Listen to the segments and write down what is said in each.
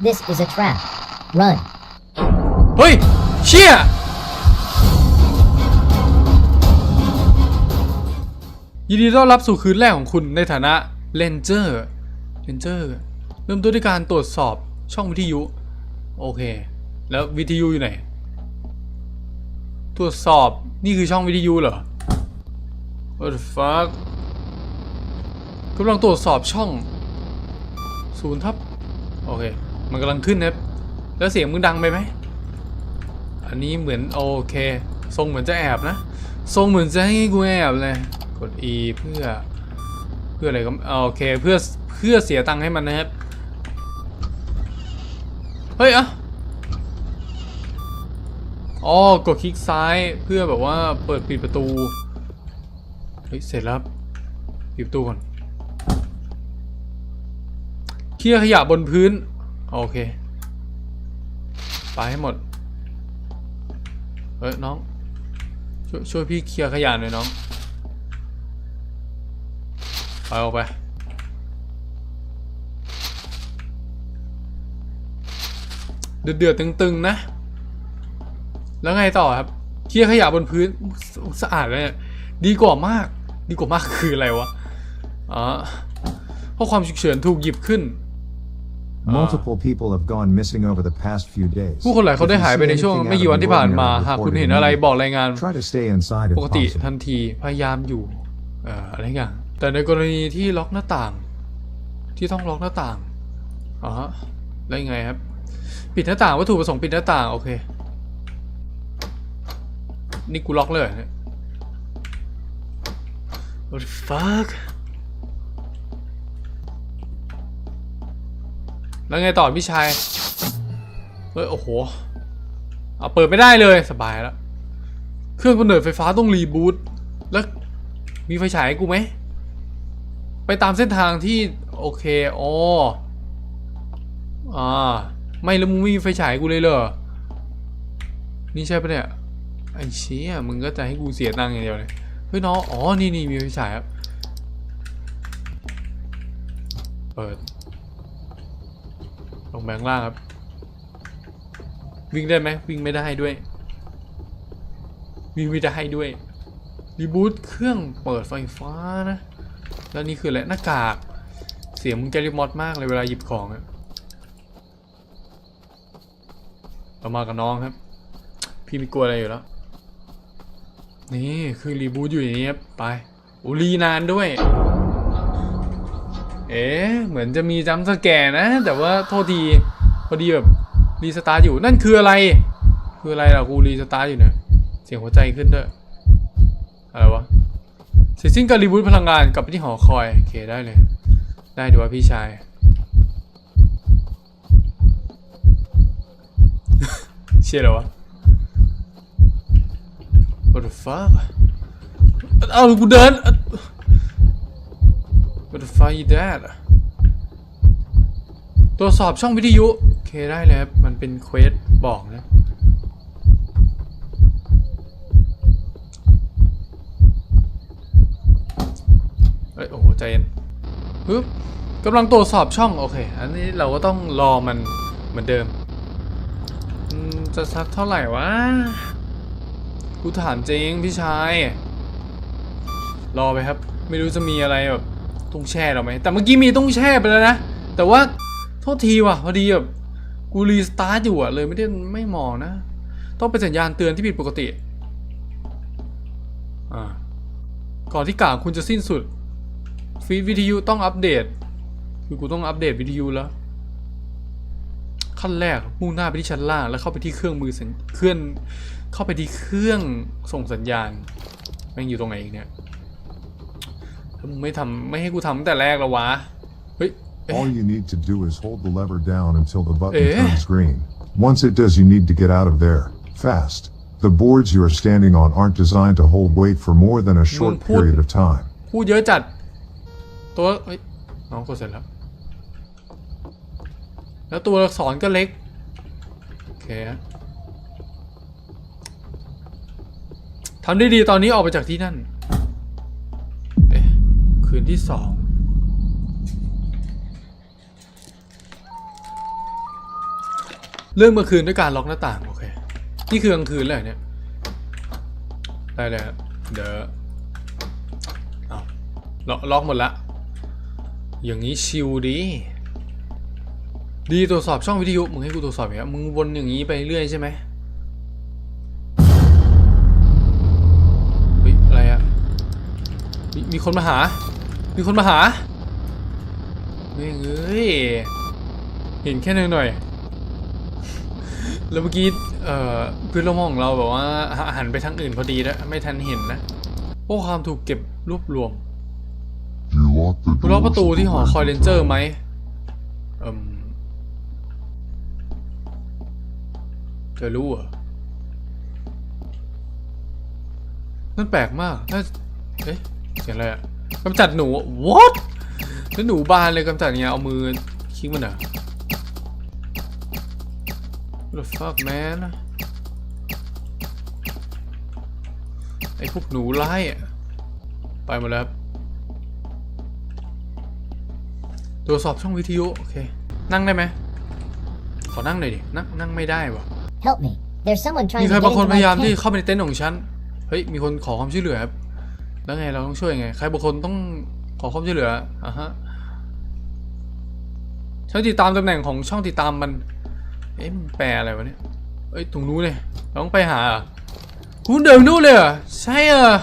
This is a trap. Run. เฮ้ย เชี่ย ยินดีต้อนรับสู่คืนแรกของคุณในฐานะเลนเจอร์เลนเจอร์เริ่มต้นด้วยการตรวจสอบช่องวิทยุ โอเค แล้ววิทยุอยู่ไหน ตรวจสอบนี่คือช่องวิทยุเหรอ What the fuck กำลังตรวจสอบช่องศูนย์ทับ โอเค มันกำลังขึ้นนะครับแล้วเสียงมึงดังไปไหม อันนี้เหมือนโอเค ทรงเหมือนจะแอบนะ ทรงเหมือนจะให้กูแอบเลย กด E เพื่อ เพื่ออะไรก็โอเค เพื่อ เพื่อเสียตังค์ให้มันนะครับ เฮ้ยอะอ๋อกดคลิกซ้ายเพื่อแบบว่าเปิดปิดประตู เฮ้ย เสร็จแล้ว ปิดประตูก่อน เคลียร์ขยะบนพื้น โอเค ไปให้หมดเฮ้ยน้อง ช่วยช่วยพี่เคลียร์ขยะหน่อยน้อง ไปออกไป เดือดเดือดตึงๆนะ แล้วไงต่อครับ เคลียร์ขยะบนพื้นสะอาดเลยเนี่ยดีกว่ามาก ดีกว่ามากคืออะไรวะ อ๋อ เพราะความฉุกเฉินถูกหยิบขึ้น Multiple people have gone missing over the past few days. ผู้คนหลายคนได้หายไปในช่วงไม่กี่วันที่ผ่านมา หากคุณเห็นอะไรบอกรายงาน Try to stay inside ป if กติ possible. ทันทีพยายามอยู่เอ่ออะไรอย่างแต่ในกรณีที่ล็อกหน้าต่าง ที่ต้องล็อกหน้าต่างอ๋อฮะแล้วยังไงครับ ปิดหน้าต่างวัตถุประสงค์ปิดหน้าต่างโอเค นี่กูล็อกเลยเหรอเนี่ย What the fuck แล้วไงต่อพี่ชาย เฮ้ย โอ้โห เอาเปิดไม่ได้เลยสบายแล้ว เครื่องกำเนิดไฟฟ้าต้องรีบูต แล้วมีไฟฉายกูไหม ไปตามเส้นทางที่ โอเคอ๋ออ่า ไม่แล้วมึงไม่มีไฟฉายกูเลยเหรอ นี่ใช่ปะเนี่ย ไอ้เชี่ยมึงก็จะให้กูเสียตังค์อย่างเดียวเลย เฮ้ยน้อง อ๋อ นี่นี่มีไฟฉายครับ เปิด ลงแบงล่างครับ วิ่งได้ไหมวิ่งไม่ได้ด้วย วิ่งไม่ได้ด้วยรีบูตเครื่องเปิดไฟฟ้านะ แล้วนี่คืออะไรหน้ากาก เสียงมึงแกริมอดมากเลยเวลาหยิบของอะเรามากับน้องครับ พี่ไม่กลัวอะไรอยู่แล้ว นี่คือรีบูตอยู่อย่างนี้ครับไปอุรีนานด้วย เอ๊ะเหมือนจะมีจัมสแกร์นะ แต่ว่าโทษทีพอดีแบบรีสตาร์ทอยู่นั่นคืออะไร คืออะไรล่ะกูรีสตาร์ทอยู่เนี่ยเสียงหัวใจขึ้นด้วยอะไรวะเสร็จสิ้นการรีบูตพลังงานกลับไปที่หอคอยโอเคได้เลย ได้ดีว่าพี่ชาย เชี่ยหรอวะ What the fuck เอากูเดิน What the fuck is that ตรวจสอบช่องวิทยุ โอเคได้เลยครับมันเป็นเควสบอกนะเอ้ยโอ้โหใจเย็นปึ๊บกำลังตรวจสอบช่อง โอเค อันนี้เราก็ต้องรอมันเหมือนเดิมอืมจะสักเท่าไหร่วะ กูถามจริงพี่ชาย รอไปครับ ไม่รู้จะมีอะไรแบบ ตุ้งแช่เราไหมแต่เมื่อกี้มีตุ้งแช่ไปแล้วนะ แต่ว่าโทษทีว่ะพอดีแบบกูรีสตาร์ทอยู่อะเลยไม่ได้ไม่มองนะ ต้องเป็นสัญญาณเตือนที่ผิดปกติอ่าก่อนที่กล่าวคุณจะสิ้นสุด ฟีดวิทยุต้องอัปเดต คือกูต้องอัปเดตวิทยุแล้ว ขั้นแรกมุ่งหน้าไปที่ชั้นล่าง แล้วเข้าไปที่เครื่องมือสัญเครื่องเข้าไปที่เครื่องส่งสัญญาณแม่งอยู่ตรงไหนอีกเนี่ยแล้ว มึงไม่ทำไม่ให้กูทำตั้งแต่แรกแล้ววะ เฮ้ยเอ๊ะ All you need to do is hold the lever down until the button Eh? turns green. Once it does, you need to get out of there, fast. The boards you are standing on aren't designed to hold weight for more than a short put- period of time. พูดเยอะจัด ตัวเฮ้ยน้องกดเสร็จแล้ว แล้วตัวอักษรก็เล็ก โอเคฮะทำได้ดีตอนนี้ออกไปจากที่นั่นเอ๊ะ คืนที่สองเรื่องเมื่อคืนด้วยการล็อกหน้าต่างโอเคนี่คือกลางคืนเลยเนี่ยได้เลยครับเดี๋ยวเอาล็อกล็อกหมดละอย่างนี้ชิลดี ดีตรวจสอบช่องวิทยุมึงให้กูตรวจสอบอย่างเงี้ยมึงวนอย่างนี้ไปเรื่อยใช่ไหมเฮ้ยอะไรอะมีมีคนมาหา มีคนมาหาเม่งเอ้ยเห็นแค่หน่อยหน่อย แล้วเมื่อกี้เอ่อเพื่อนร่วมห้องของเราแบบว่าหันไปทางอื่นพอดีแล้วไม่ทันเห็นนะพวกความถูกเก็บรวบรวมคุณล็อกประตูที่หอคอยเลนเจอร์ไหมเอืมจะรู้เหรอนั่นแปลกมากน่าเอ๊ะเสียงอะไรอะ กำจัดหนู what แล้วหนูบานเลยกำจัดยังไงเอามือคลิกมันเหรอ What the fuck man ไอ้พวกหนูไล่อะไปหมดแล้วครับตรวจสอบช่องวิทยุ โอเค นั่งได้ไหม ขอนั่งหน่อยดิ นั่งนั่งไม่ได้วะ Help me. There's someone มี trying ใคร to get บางคน into พยายาม my ที่ tent. เข้าไปในเต็นท์ของฉัน เฮ้ย มีคนขอความช่วยเหลือครับ แล้วไงเราต้องช่วยไง ใครบางคนต้องขอความช่วยเหลืออะฮะช่องติดตามตำแหน่งของช่องติดตามมัน เอ๊ะมันแปลอะไรวะเนี่ยเอ้ยตรงนู้นเลยต้องไปหาคุณเดินนู่นเลยเหรอใช่เหรอ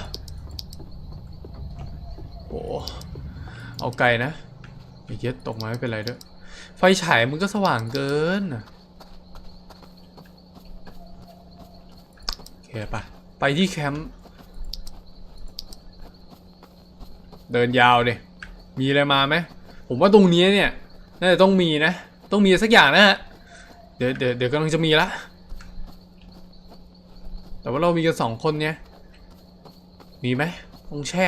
โอ้เอาไกลนะไอ้เย็ดตกมาไม่เป็นไรด้วยไฟฉายมันก็สว่างเกินน่ะโอเคปะไปที่แคมป์ เดินยาวเลยมีอะไรมาไหมผมว่าตรงนี้เนี่ยน่าจะต้องมีนะ ต้องมีสักอย่างนะฮะเดี๋ยวเดี๋ยวเดี๋ยวกำลังจะมีละแต่ว่าเรามีกันสองคนเนี่ยมีไหมต้องแช่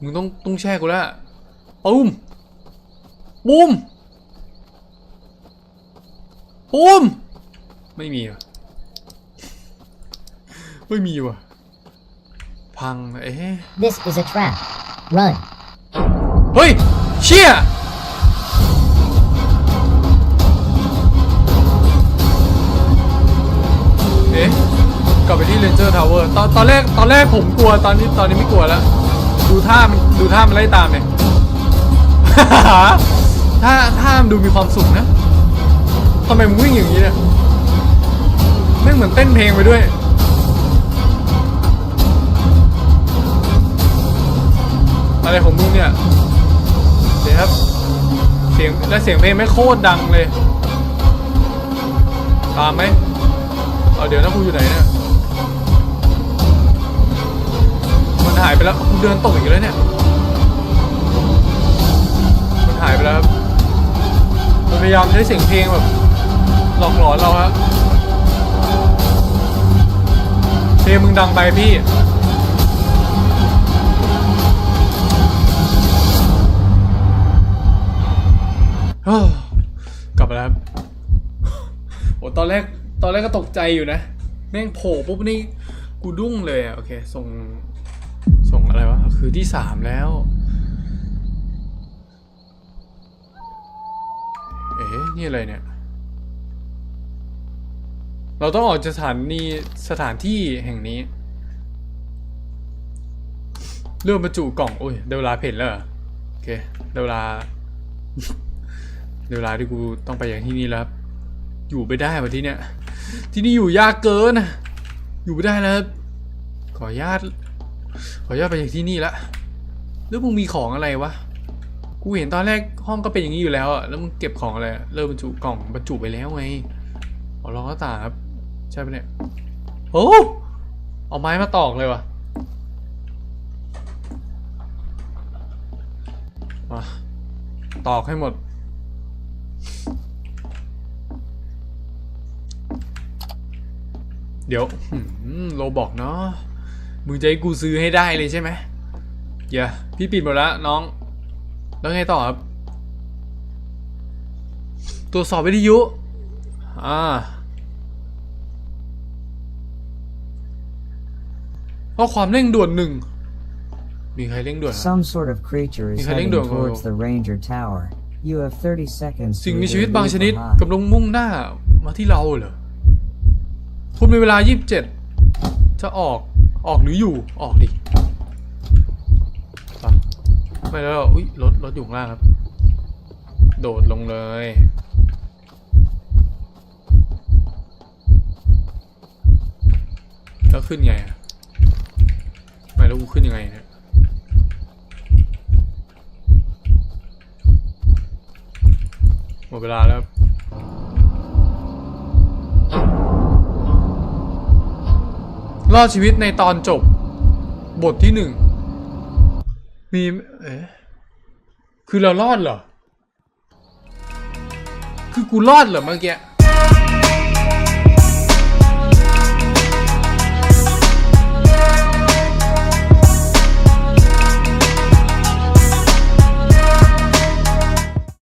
มึงต้องต้องแช่กูแล้วปุ้มปุ้มปุ้มไม่มีว่ะไม่มีว่ะพังเอ๊ะ This is a trap. Run. เฮ้ย เชี่ยเอ๊ะกลับไปที่เรนเจอร์ทาวเวอร์ตอนตอนแรกตอนแรกผมกลัวตอนนี้ตอนนี้ไม่กลัวแล้ว ดูท่ามันดูท่ามันไล่ตามเนี่ยท่าท่ามันดูมีความสุขนะทำไมมึงวิ่งอย่างนี้เนี่ยแม่งเหมือนเต้นเพลงไปด้วย อะไรของมึงเนี่ย เดี๋ยวครับ เสียงและเสียงเพลงไม่โคตรดังเลย ตามไหมเอาเดี๋ยวนะกูอยู่ไหนเนี่ย มันหายไปแล้วกูเดินตกอีกแล้วเนี่ย มันหายไปแล้วครับ มันพยายามใช้เสียงเพลงแบบหลอกหลอนเราฮะเพลงมึงดังไปพี่ กลับมาแล้วครับโอ้ตอนแรกตอนแรกก็ตกใจอยู่นะ แม่งโผล่ปุ๊บนี่กูดุ้งเลยอะโอเค ส่ง ส่งอะไรวะ คือที่สามแล้ว เอ๊ะ นี่อะไรเนี่ย เราต้องออกจากสถานีสถานที่แห่งนี้เรื่องบรรจุกล่อง โอ้ยเดวลาเพ่นแล้วโอเค เดวลา เวลาที่กูต้องไปอย่างที่นี่แล้วครับ อยู่ไม่ได้วันที่เนี้ยที่นี่อยู่ยากเกินนะอยู่ไม่ได้แล้วขออนุญาตขออนุญาตไปอย่างที่นี่ละแล้วมึงมีของอะไรวะกูเห็นตอนแรกห้องก็เป็นอย่างนี้อยู่แล้วอะแล้วมึงเก็บของอะไรเริ่มบรรจุกล่องบรรจุไปแล้วไงเอาลองหน้าต่างครับใช่ปะเนี่ยโอ้เอาไม้มาตอกเลยวะมาตอกให้หมด เดี๋ยวหืมโลบอกเนาะมึงจะให้กูซื้อให้ได้เลยใช่ไหมอย่าพี่ปิดหมดแล้วน้อง แล้วไงต่อครับ ตรวจสอบวิทยุ อ่าข้อความเร่งด่วนหนึ่ง มีใครเร่งด่วนครับ Some sort of creature is Mika heading Lingdon, towards oh. the Ranger Tower. You have 30 seconds สิ่ง to มี either ชีวิตบาง leave ชนิด or hide. กำลังมุ่งหน้ามาที่เราเหรอ คุณมีเวลา 27 จะออก ออกหรืออยู่ ออกดิไปะไม่แล้ว อุ้ยรถ รถอยู่ข้างล่างครับ โดดลงเลย แล้วขึ้นไงอะไม่แล้วกูขึ้นยังไงเนี่ยหมดเวลาแล้วครับ รอดชีวิตในตอนจบบทที่หนึ่งมีเอ๊ะคือเรารอดเหรอ คือกูรอดเหรอเมื่อกี้